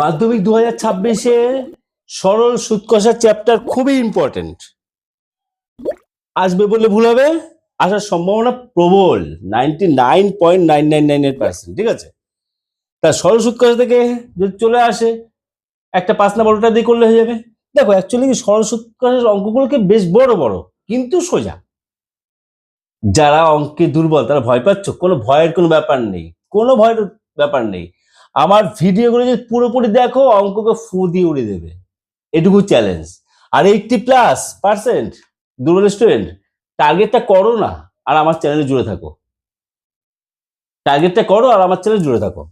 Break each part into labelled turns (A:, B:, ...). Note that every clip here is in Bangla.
A: মাধ্যমিক দু হাজার ছাব্বিশে সরল সুদ কষার চ্যাপ্টার খুবই ইম্পর্টেন্ট আসবে বলে ভুল হবে, আসার সম্ভাবনা প্রবল ninety nine point nine nine nine eight percent ঠিক আছে? তা সরল সুৎকষা থেকে যদি চলে আসে, একটা পাঁচ নাম্বার ওটা দিয়ে করলে হয়ে যাবে। দেখো অ্যাকচুয়ালি সরল সুদ কষার অঙ্কগুলোকে বেশ বড় বড়, কিন্তু সোজা। যারা অঙ্কে দুর্বল, তারা ভয় পাচ্ছ, কোনো ভয়ের কোনো ব্যাপার নেই, কোনো ভয়ের ব্যাপার নেই। আমার ভিডিওগুলো যদি পুরোপুরি দেখো, অঙ্ককে ফু দিয়ে উড়ে দেবে। এটুকু চ্যালেঞ্জ আর এইটটি প্লাস পার্সেন্ট দুর্বল স্টুডেন্ট টার্গেটটা করো না, আর আমার চ্যানেলে জুড়ে থাকো। টার্গেটটা করো, আর আমার চ্যানেলে জুড়ে থাকো।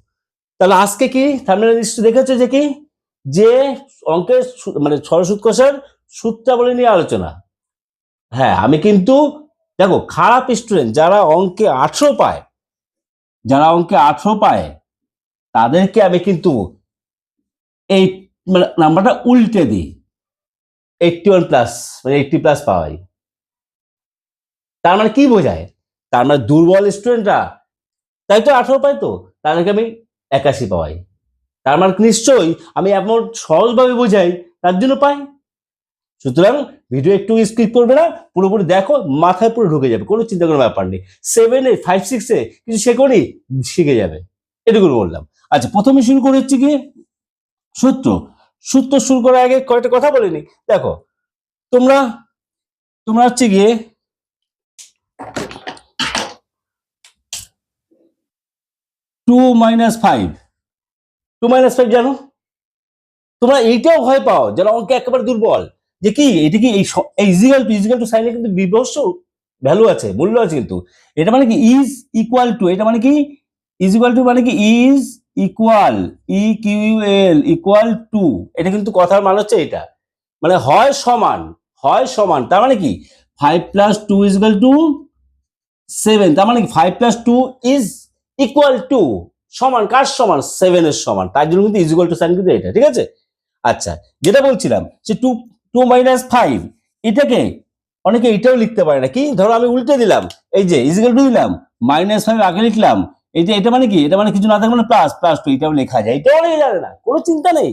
A: তাহলে আজকে কি থামনেল দেখেছ যে কি? যে অঙ্কের মানে সরস্বত কষার সূত্রা বলে নিয়ে আলোচনা। হ্যাঁ আমি কিন্তু, দেখো, খারাপ স্টুডেন্ট যারা অঙ্কে আঠেরো পায়, যারা অঙ্কে আঠেরো পায় তাদেরকে আমি কিন্তু এই মানে নাম্বারটা উল্টে দিই। এইটটি ওয়ান প্লাস মানে এইটটি প্লাস পাওয়াই। তার মানে কি বোঝায়? তার মানে দুর্বল স্টুডেন্টরা তাই তো আঠেরো পাই তো, তাদেরকে আমি একাশি পাওয়াই। তার মানে নিশ্চয়ই আমি এমন সহজভাবে বোঝাই, তার জন্য পাই। সুতরাং ভিডিও একটু স্কিপ করবে না, পুরোপুরি দেখো, মাথায় পুরো ঢুকে যাবে, কোনো চিন্তা করার ব্যাপার নেই। সেভেনে ফাইভ সিক্সে কিছু শেখনি, শিখে যাবে। এটুকু বললাম। আচ্ছা প্রথমে শুরু করে কি সূত্র। সূত্র শুরু করার আগে কয়েকটা কথা বলিনি দেখো, তোমরা তোমরা হচ্ছে গিয়ে two minus five. Two minus five জানো? তোমরা এইটাও ভয় পাও যারা অঙ্কে একেবারে দুর্বল। যে কি, এটা কি ইজিক্যাল টু ইজিক্যাল টু সাইনে কিন্তু বিভৎস ভ্যালু আছে, মূল্য আছে কিন্তু। এটা মানে কি ইজ ইকুয়াল টু এটা মানে কি? ইজ ইকুয়াল টু মানে কি is equal equal equal to এটা কিন্তু কথার মানে হচ্ছে এটা। মানে হয় সমান হয় সমান, তার মানে কি? Five plus two is equal to seven তার মানে কি? Five plus two is equal to সমান, কার সমান? সেভেনের সমান, তার জন্য কিন্তু ইজ ইকুয়াল টু সাইন কিন্তু এটা, ঠিক আছে? আচ্ছা যেটা বলছিলাম যে টু টু মাইনাস ফাইভ এটাকে অনেকে এটাও লিখতে পারে না। কি? ধরো আমি উল্টে দিলাম, এই যে ইজিক্যাল টু দিলাম মাইনাস ফাইভ আগে লিখলাম যে এটা মানে কি? এটা মানে কিছু না থাকে মানে প্লাস প্লাস টু এটাও লেখা যায়। এটাও অনেকে জানে না, কোনো চিন্তা নেই।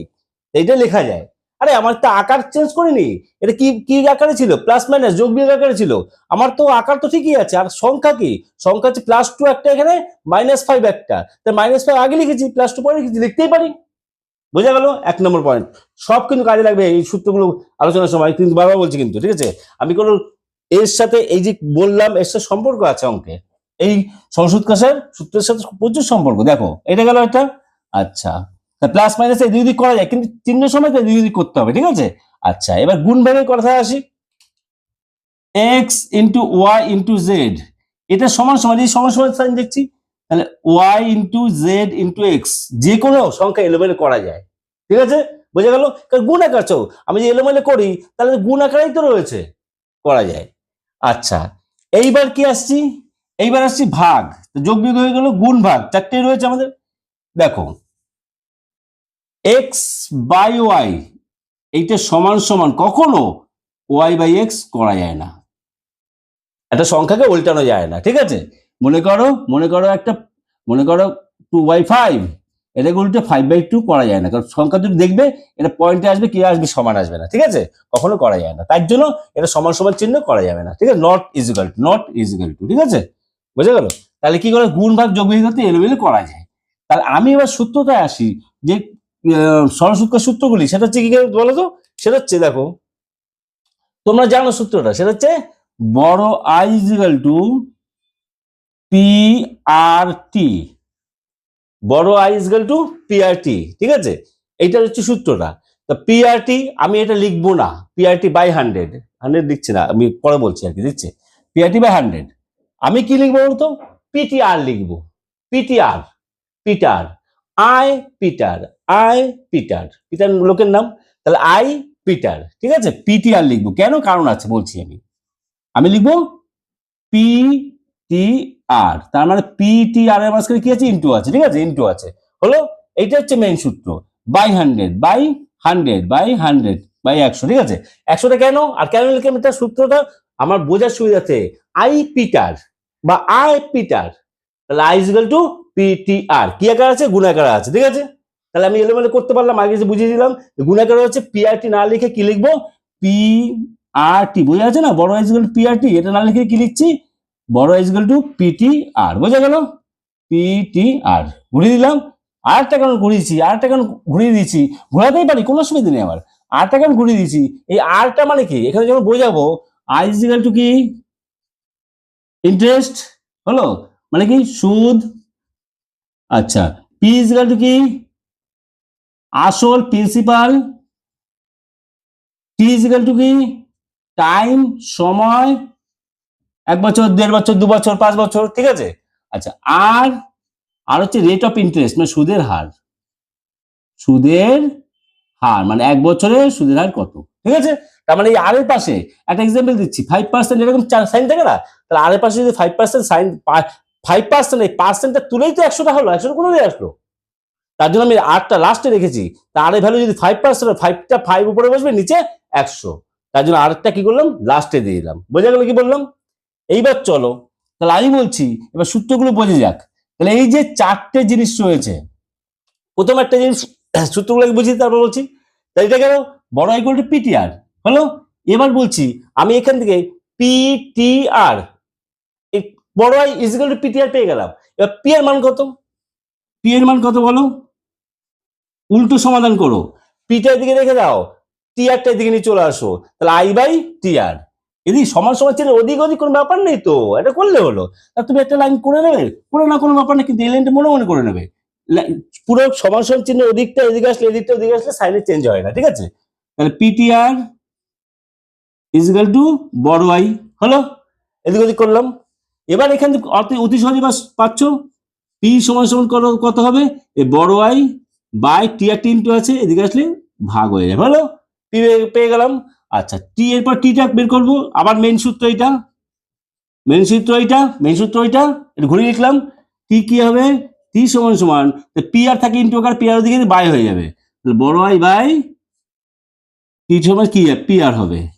A: এটা লেখা যায়। আরে আমার তো আকার চেঞ্জ করিনি। এটা কি কি আকারে ছিল? প্লাস মাইনাস যোগ বিয়োগ আকারে ছিল। আমার তো আকার তো ঠিকই আছে। আর সংখ্যা কি? সংখ্যা হচ্ছে প্লাস টু একটা এখানে মাইনাস ফাইভ একটা। তাই মাইনাস ফাইভ আগে লিখেছি প্লাস টু পরে লিখেছি, লিখতেই পারি। বোঝা গেল? এক নম্বর পয়েন্ট সব কিন্তু কাজে লাগবে এই সূত্রগুলো আলোচনার সময়। কিন্তু বারবার বলছি কিন্তু, ঠিক আছে? আমি কোনো এর সাথে এই যে বললাম, এর সাথে সম্পর্ক আছে অঙ্কে। এই সংসদ কাশের সূত্রের সাথে প্রচুর সম্পর্ক, দেখো, এটা গেল একটা আচ্ছা প্লাস মাইনাস এই দুই দিক করা যায়, কিন্তু চিহ্ন সময় দুই দিক করতে হবে, ঠিক আছে? আচ্ছা এবার গুণ ভাগের কথা আসি। X into y into z এটা সমান সমান, এই সমান সমান সাইন দেখছি, তাহলে y into z into x যে কোনো সংখ্যা এলোমেলো করা যায়, ঠিক আছে? বোঝা গেল? কারণ গুণ আকার চাও আমি যে এলোমেলো করি, তাহলে গুণ আকারেই তো রয়েছে, করা যায়। আচ্ছা এইবার কি আসছি? এইবার আসছি ভাগ। যোগ বিয়োগ হয়ে গেল গুণ ভাগ। চারটেই রয়েছে আমাদের। দেখো এক্স বাই ওয়াই এইটা সমান সমান কখনো ওয়াই বাই এক্স করা যায় না। একটা সংখ্যাকে উল্টানো যায় না, ঠিক আছে? মনে করো মনে করো একটা, মনে করো টু বাই ফাইভ এটাকে উল্টে ফাইভ বাই টু করা যায় না। কারণ সংখ্যা দুটো দেখবে, এটা পয়েন্টে আসবে, কি আসবে, সমান আসবে না, ঠিক আছে? কখনো করা যায় না। তার জন্য এটা সমান সমান চিহ্ন করা যাবে না, ঠিক আছে? Not equal to not equal to ঠিক আছে? বুঝে গেল? তাহলে কি করে? গুণ ভাগ যোগ বিয়োগ করতে এলোমেলো করা যায়। তাহলে আমি এবার সূত্রটায় আসি, যে সরসূত্র সূত্রগুলি, সেটা হচ্ছে কি বলো তো সেটা হচ্ছে, দেখো, তোমরা জানো সূত্রটা, সেটা হচ্ছে বড় I equal to P R T বড় I equal to P R T ঠিক আছে? এইটা হচ্ছে সূত্রটা। তো পি আর টি আমি এটা লিখব না। P R T by hundred hundred দিচ্ছি না, আমি পরে বলছি আর কি, দিচ্ছে? P R T by hundred আমি কি লিখব বলতো পিটিআর লিখব। PTR, Peter, I Peter I Peter. Peter লোকের নাম? তাহলে আই পিটার, ঠিক আছে? পিটিআর লিখব। কেন কারণ আছে বলছি আমি। আমি লিখব পি টি আর তার মানে পি টি আর এর মাঝখানে কি আছে? ইন্টু আছে, ঠিক আছে? ইন্টু আছে। হলো, এইটা হচ্ছে মেইন সূত্র। By hundred by hundred by hundred by একশো, ঠিক আছে? একশোটা কেন? আর কেন লিখে আমি তার সূত্রটা? আমার বোঝার সুবিধাতে আই পিটার বা আই পিটার তাহলে I equal to P T R কি আকার আছে, গুণ আকার আছে, ঠিক আছে? তাহলে আমি এলোমেলো করতে পারলাম, আগে যে বুঝিয়ে দিলাম। গুণাকার হচ্ছে পিআরটি না লিখে কি লিখব? পি আর টি বোঝা যাচ্ছে না? বড় টু পিআরটি এটা না লিখে কি লিখছি? বড় ইজগাল টু পিটি আর বোঝা গেল? পিটি আর ঘুরিয়ে দিলাম। আর আরেকটা কারণ ঘুরিয়েছি আরেকটা কারণ ঘুরিয়ে দিয়েছি ঘোরাতেই পারি, কোনো অসুবিধা নেই আমার। আরটা কারণ ঘুরিয়ে দিয়েছি এই আরটা মানে কি? এখানে যখন বোঝাবো আই ইজিক্যাল টু কি? ইন্টারেস্ট হলো? মানে কি? সুদ? আচ্ছা পি ইজিক্যাল টু কি? আসল প্রিন্সিপাল টি ইজিক্যাল টু কি? টাইম সময়? এক বছর, দেড় বছর, দু বছর, পাঁচ বছর, ঠিক আছে? আচ্ছা আর আর হচ্ছে রেট অফ ইন্টারেস্ট মানে সুদের হার। সুদের হার মানে এক বছরে সুদের হার কত? ঠিক আছে? তার মানে এই আরের পাশে একটা এক্সাম্পল দিচ্ছি ফাইভ পার্সেন্ট এরকম সাইন থাকে না? তাহলে আরের পাশে যদি five percent sign five percent এই পার্সেন্টটা তুলেই তো একশোটা হলো, একশোটা কোনো দিয়ে আসলো। তার জন্য আমি আটটা লাস্টে রেখেছি তার ভ্যালু যদি ফাইভ পার্সেন্ট ফাইভটা ফাইভ উপরে বসবে, নিচে একশো। তার জন্য আরেকটা কি করলাম? লাস্টে দিয়ে দিলাম। বোঝা গেল কি বললাম? এইবার চলো, তাহলে আমি বলছি, এবার সূত্রগুলো বোঝা যাক। তাহলে এই যে চারটে জিনিস রয়েছে, প্রথম একটা জিনিস, সূত্রগুলোকে বুঝি তারপর বলছি তাই এটা গেল বড় ইকুয়াল টু পিটিআর হলো? এবার বলছি, আমি এখান থেকে পিটিআর বড় আই ইজিক্যাল টু পিটিআর পেয়ে গেলাম। এবার পি এর মান কত? পি এর মান কত বলো? উল্টো সমাধান করো। পিটার দিকে রেখে দাও টি আরটার দিকে নিয়ে চলে আসো। তাহলে আই বাই টি আর এদি সমান সমান ছিল ওদিক ওদিক কোনো ব্যাপার নেই তো, এটা করলে হলো। তা তুমি একটা লাইন করে নেবে, করে না কোনো ব্যাপার নেই, কিন্তু এই লাইনটা মনে মনে করে নেবে। পুরো সমান সমান চিহ্ন ওদিকটা, এদিকে আসলে এদিকটা, ওদিকে আসলে সাইনে চেঞ্জ হয় না, ঠিক আছে? তাহলে পিটিআর ইজিক্যাল টু বড় আই হলো? এদিক ওদিক করলাম। এবার এখান থেকে অতি- অতি সহজে বাস পাচ্ছ। পি সমান সমান কত- হবে? এ বড় I by T R T into আছে, এদিকে আসলে ভাগ হয়ে যাবে, হলো? পি পেয়ে গেলাম। আচ্ছা টি এর পর টিটা বের করব। আবার মেন সূত্র এটা মেন সূত্র এটা মেন সূত্র এটা এটা ঘুরিয়ে লিখলাম। টি কি হবে? টি সমান সমান পি আর থাকে ইন্টু আর পি আর দিকে বাই হয়ে যাবে। বড় আই বাই টি সমান কি? পি আর হবে।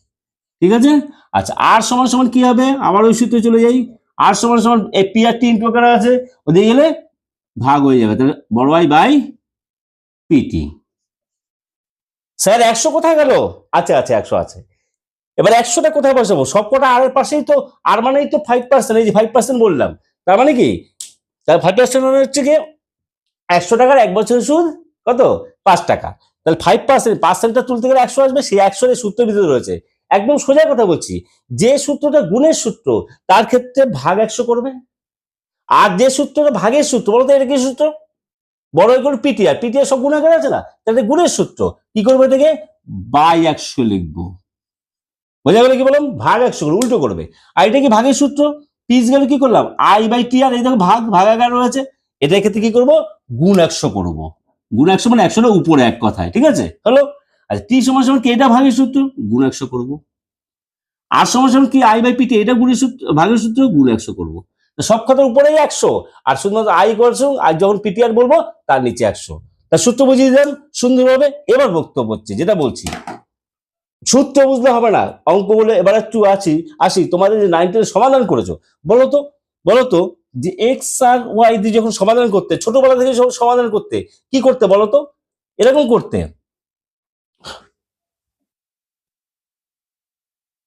A: ঠিক আছে? আচ্ছা আর সমান সমান কি হবে? আবার ওই সূত্রে চলে যাই। আর সমান সমান পি আর টি ইন্টু আর আছে ওদিকে গেলে ভাগ হয়ে যাবে। তাহলে বড় আই বাই পিটি স্যার, একশো কোথায় গেল? আচ্ছা আচ্ছা একশো আছে। এবার একশোটা কোথায় বসাবো? সব কটা আর পাশেই তো আর মানেই তো ফাইভ পার্সেন্ট এই যে ফাইভ পার্সেন্ট বললাম। তার মানে কি? তার ফাইভ পার্সেন্ট মানে হচ্ছে কি একশো টাকার এক বছরের সুদ, কত? পাঁচ টাকা। তাহলে ফাইভ পার্সেন্ট পার্সেন্টটা তুলতে গেলে একশো আসবে, সেই একশোর এই সূত্রের ভিতরে রয়েছে। একদম সোজা কথা বলছি। যে সূত্রটা গুণের সূত্র, তার ক্ষেত্রে ভাগ একশো করবে। আর যে সূত্রটা ভাগের সূত্র বলতো এটা কি সূত্র? বড় করে পিটিআর পিটিআর সব গুণাকার আছে না? তাহলে গুণের সূত্র, কি করবে এটাকে? বাই একশো লিখব। বোঝা গেল কি বললাম? ভাগ একশো করে উল্টো করবে। আর এটা কি ভাগের সূত্র? পিস গেলে কি করলাম? আই বাই টি আর এই দেখো ভাগ ভাগাকার রয়েছে। এটার ক্ষেত্রে কি করব? গুণ একশো করব। গুণ একশো মানে একশোটা উপরে এক কথায়, ঠিক আছে? হলো আচ্ছা টি সমান সমান কি এটা ভাগের সূত্র? গুণ একশো করব। আর সমান সমান কি? আই বাই পিটি এটা গুণের সূত্র, ভাগের সূত্র গুণ একশো করব। তো সব কথার উপরেই একশো, আর শুধুমাত্র আই করছ আর যখন পিটিআর বলব, তার নিচে একশো। তার সূত্র বুঝিয়ে দেন সুন্দরভাবে এবার বক্তব্য হচ্ছে, যেটা বলছি। সূত্র বুঝলে হবে না, অঙ্ক বলে এবার একটু আছি, আসি, তোমাদের যে নাইনটেন সমাধান করেছ, বলো তো বলো তো, যে এক্স আর ওয়াই দিয়ে যখন সমাধান করতে, ছোটবেলা থেকে সমাধান করতে, কি করতে বলো তো? এরকম করতে।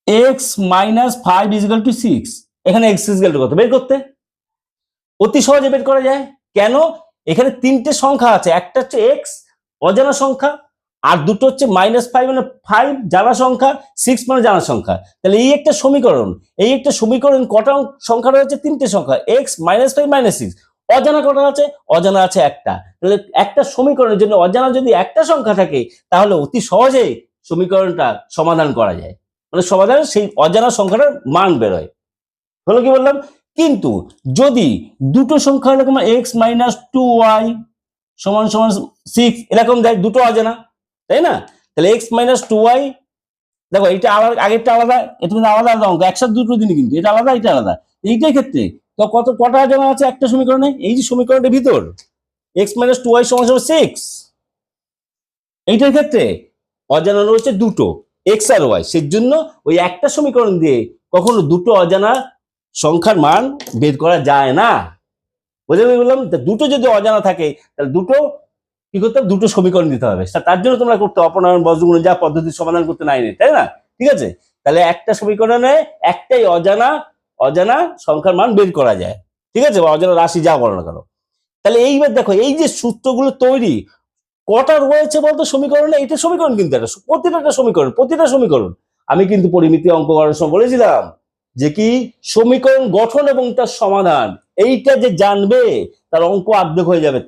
A: X minus five equal to six এখানে এক্স ইজিক্যাল টু কত? বের করতে। অতি সহজে বের করা যায়। কেন? এখানে তিনটে সংখ্যা আছে। একটা হচ্ছে এক্স অজানা সংখ্যা, আর দুটো হচ্ছে মাইনাস ফাইভ মানে ফাইভ জানা সংখ্যা সিক্স মানে জানা সংখ্যা। তাহলে এই একটা সমীকরণ, এই একটা সমীকরণ কটা সংখ্যা রয়েছে? তিনটে সংখ্যা। X minus five minus six অজানা কটা আছে? অজানা আছে একটা। তাহলে একটা সমীকরণের জন্য অজানা যদি একটা সংখ্যা থাকে, তাহলে অতি সহজেই সমীকরণটা সমাধান করা যায়। মানে সমাধান সেই অজানা সংখ্যাটার মান বেরোয়। হলো কি বললাম? কিন্তু যদি দুটো সংখ্যা এরকম এক্স মাইনাস টু ওয়াই সমান সমান সিক্স এরকম দেয়, দুটো অজানা, তাই না? তাহলে এক্স মাইনাস টু ওয়াই দেখো এটা আলাদা, আগেরটা আলাদা, এটা কিন্তু আলাদা আলাদা অঙ্ক, একসাথে দুটো দিনই কিন্তু, এটা আলাদা এটা আলাদা। এইটাই ক্ষেত্রে তো কত, কটা অজানা আছে একটা সমীকরণে? এই যে সমীকরণের ভিতর এক্স মাইনাস টু ওয়াই সমান সমান সিক্স এইটার ক্ষেত্রে অজানা রয়েছে দুটো। এক্স আর ওয়াই সেই জন্য ওই একটা সমীকরণ দিয়ে কখনো দুটো অজানা সংখ্যার মান বের করা যায় না। বুঝে বললাম? দুটো যদি অজানা থাকে, তাহলে দুটো কি করতে হবে? দুটো সমীকরণ দিতে হবে। তার জন্য তোমরা করতে অপনয়ন বজ্রগুণ যা পদ্ধতির সমাধান করতে নাই নেই তাই না? ঠিক আছে? তাহলে একটা সমীকরণে একটাই অজানা অজানা সংখ্যার মান বের করা যায়। ঠিক আছে? অজানা রাশি যা বলো না কেন। তাহলে এইবার দেখো, এই যে সূত্রগুলো তৈরি কটা রয়েছে বলতো সমীকরণে? এটা সমীকরণ কিন্তু একটা প্রতিটা সমীকরণ প্রতিটা সমীকরণ। আমি কিন্তু পরিমিতি অঙ্ক করার সময় বলেছিলাম যে কি? সমীকরণ গঠন এবং তার সমাধান। এইটা যে জানবে, তার অঙ্ক আর্ধেক হয়ে যাবে।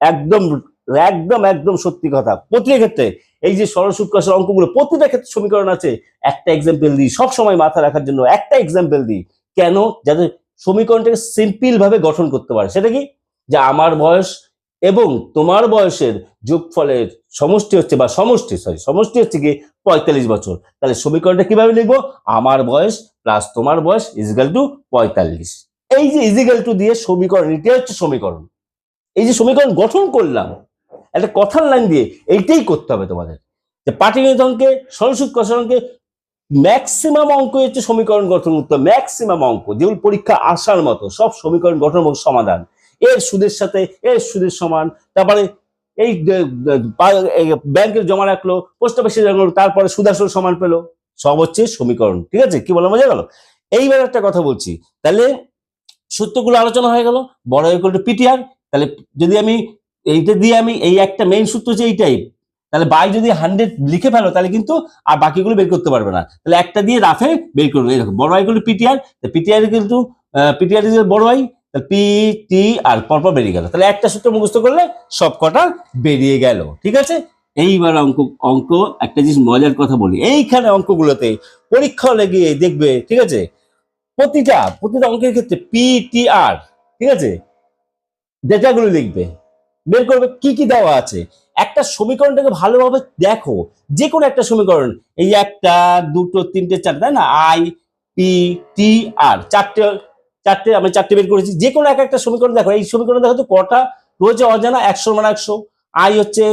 A: একদম একদম একদম সত্যি কথা। প্রতিটা ক্ষেত্রে, এই যে সরসূত্র অঙ্কগুলো, প্রতিটা ক্ষেত্রে সমীকরণ আছে। একটা এক্সাম্পল দিই, সব সময় মাথা রাখার জন্য একটা এক্সাম্পল দিই। কেন? যাতে সমীকরণটাকে সিম্পল ভাবে গঠন করতে পারে। সেটা কি? যে আমার বয়স এবং তোমার বয়সের যোগফলের সমষ্টি হচ্ছে বা সমষ্টি সরি সমষ্টি হচ্ছে কি পঁয়তাল্লিশ বছর। তাহলে সমীকরণটা কীভাবে লিখব? আমার বয়স প্লাস তোমার বয়স ইজিক্যাল টু পঁয়তাল্লিশ। এই যে ইজিক্যাল টু দিয়ে সমীকরণ এটা হচ্ছে সমীকরণ। এই যে সমীকরণ গঠন করলাম, একটা কথার লাইন দিয়ে এইটাই করতে হবে তোমাদের। যে পাটিগণিত অঙ্কে সরস্বত কষার অঙ্কে ম্যাক্সিমাম অঙ্ক হচ্ছে সমীকরণ গঠন করতে ম্যাক্সিমাম অঙ্ক, যেগুলো পরীক্ষা আসার মতো, সব সমীকরণ গঠন এবং সমাধান। এর সুদের সাথে, এর সুদের সমান। তারপরে এই এই ব্যাংকের জমা রাখল, পোস্ট অফিসে রাখল, তারপরে সুদাসর সমান পেল। সব হচ্ছে সমীকরণ, ঠিক আছে? কি বলা বোঝা গেল? এইবার একটা কথা বলছি। তাহলে সূত্রগুলো আলোচনা হয়ে গেল, বড় ইকুয়াল টু পিটিআর তাহলে যদি আমি এইটা দিয়ে আমি এই একটা মেইন সূত্র হচ্ছে এইটাই তাহলে বাই যদি হান্ড্রেড লিখে ফেলো, তাহলে কিন্তু আর বাকিগুলো বের করতে পারবে না। তাহলে একটা দিয়ে রাফে বের করবে এরকম বড় আই কিন্তু পিটিআর পিটিআর কিন্তু পিটিআর বড় আই পি টি আর পরপর বেরিয়ে গেল। তাহলে একটা সূত্র মুখস্থ করলে সব কটা বেরিয়ে গেল, ঠিক আছে? এইবার অঙ্ক অঙ্ক, একটা জিনিস মজার কথা বলি। এইখানে অঙ্কগুলোতে পরীক্ষা হলে গিয়ে দেখবে, ঠিক আছে? প্রতিটা প্রতিটা অঙ্কের ক্ষেত্রে পি টি আর ঠিক আছে? ডেটাগুলো লিখবে। বের করবে কি কি দেওয়া আছে। একটা সমীকরণটাকে ভালোভাবে দেখো। যে কোনো একটা সমীকরণ। এই একটা, দুটো, তিনটে, চারটে, তাই না? আই পি টি আর চারটে চারটে, আমি চারটে বের করেছি। যে কোনো এক একটা সমীকরণ দেখো, এই সমীকরণ দেখো তো কটা, রয়েছে অজানা, একশো মানে একশো। আই হচ্ছে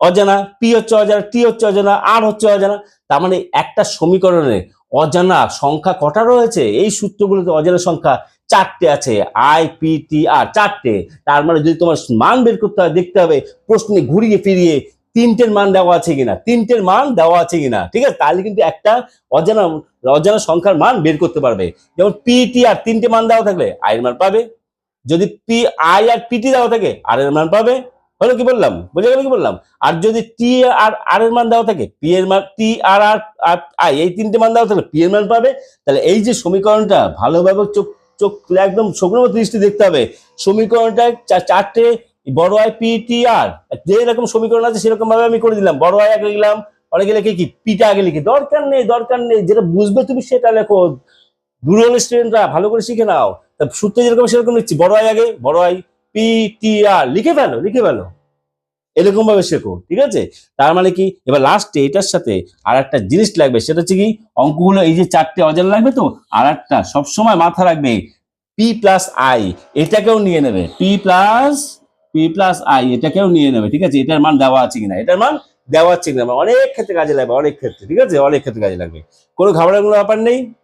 A: অজানা, পি হচ্ছে অজানা, টি হচ্ছে অজানা, আর হচ্ছে অজানা। তার মানে একটা সমীকরণে অজানা সংখ্যা কটা রয়েছে? এই সূত্রগুলোতে অজানা সংখ্যা চারটে আছে, আই, পি, টি, আর, চারটে। তার মানে যদি তোমার মান বের করতে হয়, দেখতে হবে, প্রশ্নে ঘুরিয়ে ফিরিয়ে তিনটের মান দেওয়া আছে কিনা, তিনটের মান দেওয়া আছে কিনা। ঠিক আছে? তাহলে কিন্তু একটা অজানা অজানা সংখ্যার মান বের করতে পারবে। যেমন পি টি আর তিনটে মান দেওয়া থাকলে আই এর মান পাবে। যদি পি আই আর পিটি দেওয়া থাকে আর এর মান পাবে। হলো কি বললাম? বুঝে গেল কি বললাম? আর যদি টি আর আর এর মান দেওয়া থাকে পি এর মান টি আর আর আই এই তিনটে মান দেওয়া থাকলে পি এর মান পাবে। তাহলে এই যে সমীকরণটা ভালোভাবে চোখ চোখ একদম শুকনো দৃষ্টি দেখতে হবে। সমীকরণটা চারটে বড় আই পি টি আর যে রকম সমীকরণ আছে সেরকম ভাবে আমি করে দিলাম। বড় আই এক লিখলাম অনেকে লেখে কি, পিটা আগে লিখি। দরকার নেই দরকার নেই, যেটা বুঝবে তুমি সেটা লেখো। দুর্বল স্টুডেন্টরা ভালো করে শিখে নাও। তা সূত্র যেরকম সেরকম লিখছি, বড় আই আগে, বড় আই, পি, টি, আর, লিখে ফেলো লিখে ফেলো। এরকম ভাবে শেখো, ঠিক আছে? তার মানে কি, এবার লাস্টে এটার সাথে আর একটা জিনিস লাগবে, সেটা হচ্ছে কি, অঙ্কগুলো এই যে চারটে অজানা লাগবে তো আর একটা সবসময় মাথা রাখবে, পি প্লাস আই এটাকেও নিয়ে নেবে। P plus P plus I এটাকেও নিয়ে নেবে, ঠিক আছে? এটার মান দেওয়া আছে কিনা? এটার মান দেওয়া আছে কিনা অনেক ক্ষেত্রে কাজে লাগবে, অনেক ক্ষেত্রে, ঠিক আছে? অনেক ক্ষেত্রে কাজে লাগবে। কোনো ঘাবড়ার কোনো ব্যাপার নেই।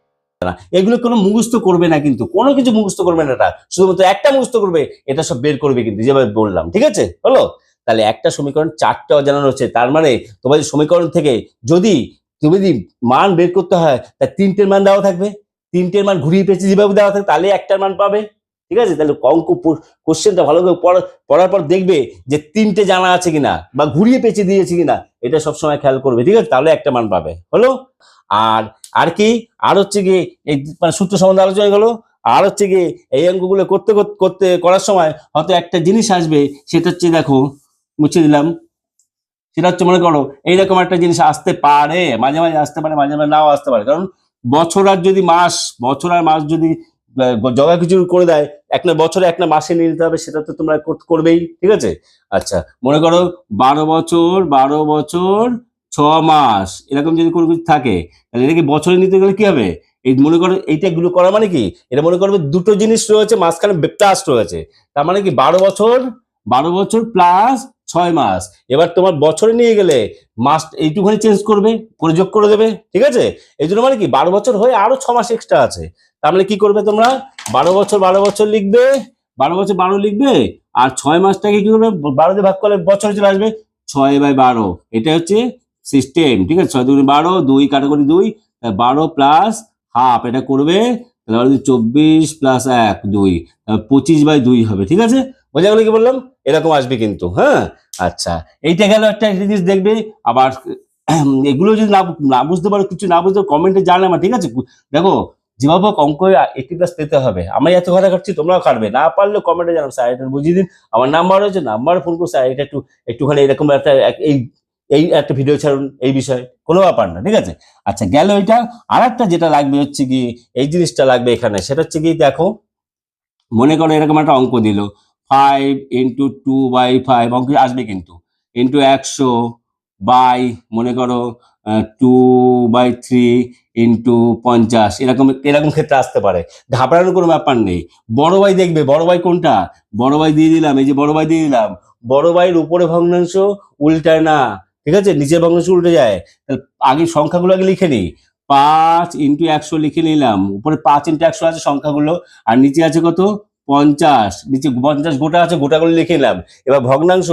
A: এগুলো কোনো মুখস্থ করবে না কিন্তু, কোনো কিছু মুখস্থ করবে না এটা। শুধুমাত্র একটা মুখস্থ করবে, এটা সব বের করবে কিন্তু, যেভাবে বললাম, ঠিক আছে? হলো? তাহলে একটা সমীকরণ চারটে অজানা রয়েছে তার মানে তোমাদের সমীকরণ থেকে যদি তুমি যদি মান বের করতে হয়, তা তিনটের মান দেওয়া থাকবে। তিনটের মান ঘুরিয়ে পেয়েছে যেভাবে দেওয়া থাকবে, তাহলে একটার মান পাবে। ঠিক আছে? তাহলে অঙ্ক কোশ্চেনটা ভালো করে পড়া- পড়ার পর দেখবে যে তিনটে জানা আছে কিনা বা ঘুরিয়ে পেঁচিয়ে দিয়েছে কিনা, এটা সবসময় খেয়াল করবে, ঠিক আছে? তাহলে একটা মান পাবে, হলো? আর আর কি? আর হচ্ছে কি এই মানে সূত্র সম্বন্ধে আলোচনা হলো? আর হচ্ছে কি এই অঙ্কগুলো করতে করতে- করার সময় হয়তো একটা জিনিস আসবে, সেটা হচ্ছে দেখো মুছে দিলাম। সেটা হচ্ছে মনে করো, এইরকম একটা জিনিস আসতে পারে, মাঝে মাঝে আসতে পারে, মাঝে মাঝে নাও আসতে পারে। কারণ বছর আর যদি মাস, বছর আর মাস যদি জগা কিছু করে দেয়, এক না বছরে এক না মাসে নিয়ে নিতে হবে, সেটা তো তোমরা কর- করবেই, ঠিক আছে? আচ্ছা মনে করো বারো বছর বারো বছর, ছ মাস, এরকম যদি কোনো কিছু থাকে, তাহলে এটাকে বছরে নিতে গেলে কি হবে? এই মনে করো এইটা গুলো করা মানে কি? এটা মনে করবে দুটো জিনিস রয়েছে, মাঝখানে প্লাস রয়েছে। তার মানে কি বারো বছর বারো বছর প্লাস ছয় মাস। এবার তোমার বছরে নিয়ে গেলে মাস এইটুখানি চেঞ্জ করবে করে যোগ করে দেবে, ঠিক আছে? এই জন্য মানে কি বারো বছর হয়ে আরও ছ মাস এক্সট্রা আছে। তার মানে কি করবে তোমরা? বারো বছর বারো বছর লিখবে, বারো বছর বারো লিখবে, আর ছয় মাসটাকে কি করবে? বারো দিয়ে ভাগ করলে বছর চলে আসবে, ছয় বাই বারো। এটা হচ্ছে সিস্টেম ঠিক আছে? ছয় দুই বারো, দুই কাটাকুটি দুই বারো প্লাস হাফ এটা করবে, তাহলে চব্বিশ প্লাস এক, দুই পঁচিশ বাই দুই হবে, ঠিক আছে? বোঝা গেল কি বললাম? এরকম আসবে কিন্তু হ্যাঁ? আচ্ছা এইটা গেল একটা জিনিস দেখবে, আবার, এগুলো যদি না বুঝতে পারো, কিছু না বুঝতে কমেন্টে জানাবে, ঠিক আছে? দেখো যেভাবে অঙ্ক এইটি প্লাস পেতে হবে। আমি এত কথা কাটছি তোমরাও কাটবে না পারলে কমেন্টে জানাব স্যার এটা বুঝিয়ে দিন। আমার নাম্বার রয়েছে নাম্বার ফোন করো স্যার এটা একটু, একটুখানি এরকম একটা এই এই একটা ভিডিও ছাড়ুন, এই বিষয়ে। কোনো ব্যাপার না, ঠিক আছে? আচ্ছা গেল এটা। আর একটা যেটা লাগবে হচ্ছে কি, এই জিনিসটা লাগবে এখানে। সেটা হচ্ছে কি, দেখো, মনে করো এরকম একটা অঙ্ক দিল। Five into two by five অঙ্ক আসবে কিন্তু। ইন্টু একশো বাই মনে করো টু বাই থ্রি ইন্টু পঞ্চাশ। এরকম এরকম ক্ষেত্রে আসতে পারে। ঘাবড়ানোর কোনো ব্যাপার নেই। বড় ভাই দেখবে, বড় ভাই কোনটা? বড় ভাই দিয়ে দিলাম, এই যে বড় ভাই দিয়ে দিলাম। বড় ভাইয়ের উপরে ভগ্নাংশ উল্টায় না। ঠিক আছে? নিচের ভগ্নাংশ উল্টে যায়। আগে সংখ্যাগুলো আগে লিখে নিই। পাঁচ ইন্টু একশো লিখে নিলাম। উপরে পাঁচ ইন্টু একশো আছে সংখ্যাগুলো। আর নিচে আছে কত? পঞ্চাশ, নিচে পঞ্চাশ গোটা আছে, গোটাগুলো লিখে নিলাম। এবার ভগ্নাংশ,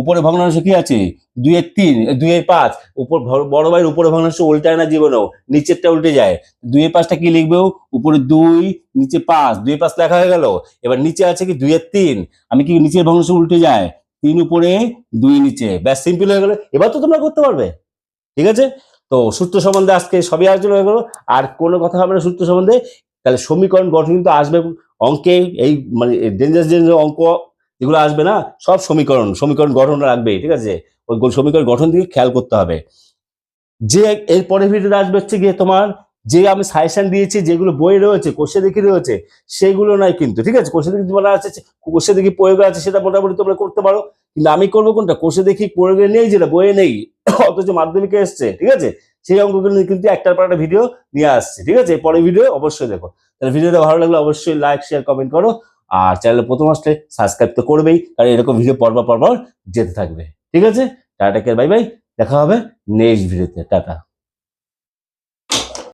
A: উপরে ভগ্নাংশ কি আছে? দুইয়ের তিন, দুইয়ের পাঁচ, উপর বড় ভাইয়ের উপরে ভগ্নাংশ উল্টায় না জীবনেও, নিচেরটা উল্টে যায়। দুইয়ের পাঁচটা কি লিখবেও উপরে দুই, নিচে পাঁচ দুই পাঁচ লেখা হয়ে গেল। এবার নিচে আছে কি? দুইয়ের তিন। আমি কি নিচের ভগ্নাংশ উল্টে যায়? তিন উপরে, দুই নিচে। ব্যাস সিম্পল হয়ে গেল। এবার তো তোমরা করতে পারবে। ঠিক আছে? তো সূত্র সম্বন্ধে আজকে সবই আলোচনা হয়ে গেলো। আর কোনো কথা হবে না সূত্র সম্বন্ধে। তাহলে সমীকরণ গঠন কিন্তু আসবে অঙ্কে, এই মানে ডেঞ্জার ডেঞ্জার অঙ্ক যেগুলো আসবে না, সব সমীকরণ সমীকরণ গঠন রাখবে, ঠিক আছে? ওই সমীকরণ গঠন দিকে খেয়াল করতে হবে। যে এর পরের ভিডিওতে আসবে হচ্ছে গিয়ে তোমার যে আমি সাজেশন দিয়েছি, যেগুলো বই রয়েছে কোষে দেখি রয়েছে, সেগুলো নয় কিন্তু, ঠিক আছে? কোষে দেখি তোমার আছে কোষে দেখি প্রয়োগ আছে, সেটা মোটামুটি তোমরা করতে পারো। কিন্তু আমি করব কোনটা? কোষে দেখি প্রয়োগে নেই যেটা, বইয়ে নেই, অথচ মাধ্যমিকে এসছে, ঠিক আছে? সেই অঙ্কগুলো কিন্তু একটার পর একটা ভিডিও নিয়ে আসছে, ঠিক আছে? পরের ভিডিও অবশ্যই দেখো। তাহলে ভিডিওটা ভালো লাগলে অবশ্যই লাইক শেয়ার কমেন্ট করো। আর চ্যানেলে প্রথম আসলে সাবস্ক্রাইব তো করবেই, কারণ এরকম ভিডিও পরপর পরপর যেতে থাকবে। ঠিক আছে? Tata bye bye. দেখা হবে নেক্সট ভিডিওতে টাটা।